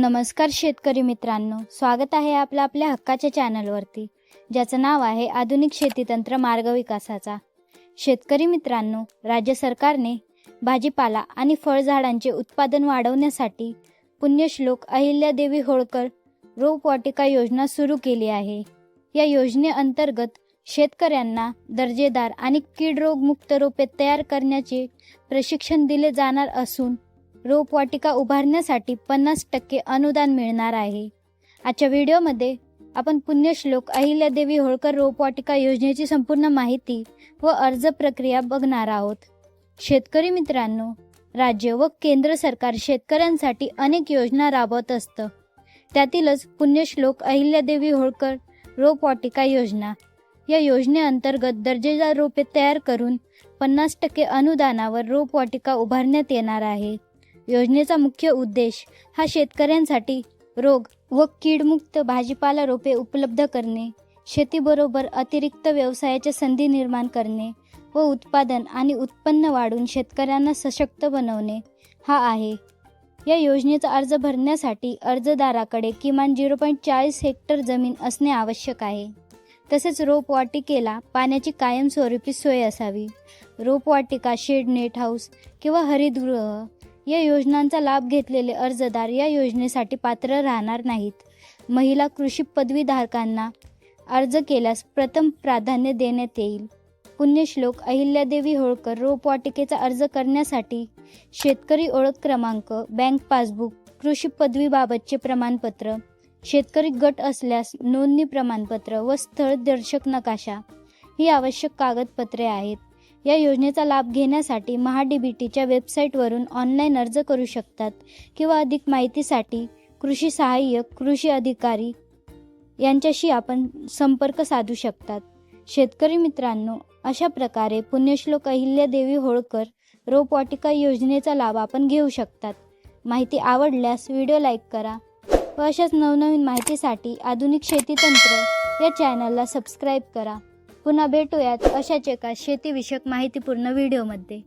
नमस्कार शेतकरी मित्रांनो. स्वागत आहे आपलं आपल्या हक्काच्या चॅनलवरती ज्याचं नाव आहे आधुनिक शेतीतंत्र मार्ग विकासाचा. शेतकरी मित्रांनो राज्य सरकारने भाजीपाला आणि फळझाडांचे उत्पादन वाढवण्यासाठी पुण्यश्लोक अहिल्यादेवी होळकर रोपवाटिका योजना सुरू केली आहे. या योजनेअंतर्गत शेतकऱ्यांना दर्जेदार आणि कीड रोगमुक्त रोपे तयार करण्याचे प्रशिक्षण दिले जाणार असून रोपवाटिका उभारण्यासाठी पन्नास टक्के अनुदान मिळणार आहे. आजच्या व्हिडिओमध्ये आपण पुण्यश्लोक अहिल्यादेवी होळकर रोपवाटिका योजनेची संपूर्ण माहिती व अर्ज प्रक्रिया बघणार आहोत. शेतकरी मित्रांनो राज्य व केंद्र सरकार शेतकऱ्यांसाठी अनेक योजना राबवत असतं. त्यातीलच पुण्यश्लोक अहिल्यादेवी होळकर रोपवाटिका योजना. या योजनेअंतर्गत दर्जेदार रोपे तयार करून पन्नास टक्के अनुदानावर रोपवाटिका उभारण्यात येणार आहे. योजनेचा मुख्य उद्देश हा शेतकऱ्यांसाठी रोग व कीडमुक्त भाजीपाला रोपे उपलब्ध करणे शेतीबरोबर अतिरिक्त व्यवसायाच्या संधी निर्माण करणे व उत्पादन आणि उत्पन्न वाढून शेतकऱ्यांना सशक्त बनवणे हा आहे. या योजनेचा अर्ज भरण्यासाठी अर्जदाराकडे किमान झिरो पॉईंट चाळीस हेक्टर जमीन असणे आवश्यक आहे. तसेच रोपवाटिकेला पाण्याची कायमस्वरूपी सोय असावी. रोपवाटिका शेड नेट हाऊस किंवा हरितगृह या योजनांचा लाभ घेतलेले अर्जदार या योजनेसाठी पात्र राहणार नाहीत. महिला कृषी पदवीधारकांना अर्ज केल्यास प्रथम प्राधान्य देण्यात येईल. पुण्यश्लोक अहिल्यादेवी होळकर रोपवाटिकेचा अर्ज करण्यासाठी शेतकरी ओळख क्रमांक बँक पासबुक कृषी पदवीबाबतचे प्रमाणपत्र शेतकरी गट असल्यास नोंदणी प्रमाणपत्र व स्थळ दर्शक नकाशा ही आवश्यक कागदपत्रे आहेत. या योजनेचा लाभ घेण्यासाठी महाडीबीटीच्या वेबसाईटवरून ऑनलाईन अर्ज करू शकतात किंवा अधिक माहितीसाठी कृषी सहाय्यक कृषी अधिकारी यांच्याशी आपण संपर्क साधू शकतात. शेतकरी मित्रांनो अशा प्रकारे पुण्यश्लोक अहिल्यादेवी होळकर रोपवाटिका योजनेचा लाभ आपण घेऊ शकतात. माहिती आवडल्यास व्हिडिओ लाईक करा व अशाच नवनवीन माहितीसाठी आधुनिक शेतीतंत्र या चॅनलला सबस्क्राईब करा. पुन्हा भेटूयात अशाच एका शेतीविषयक माहितीपूर्ण व्हिडिओमध्ये.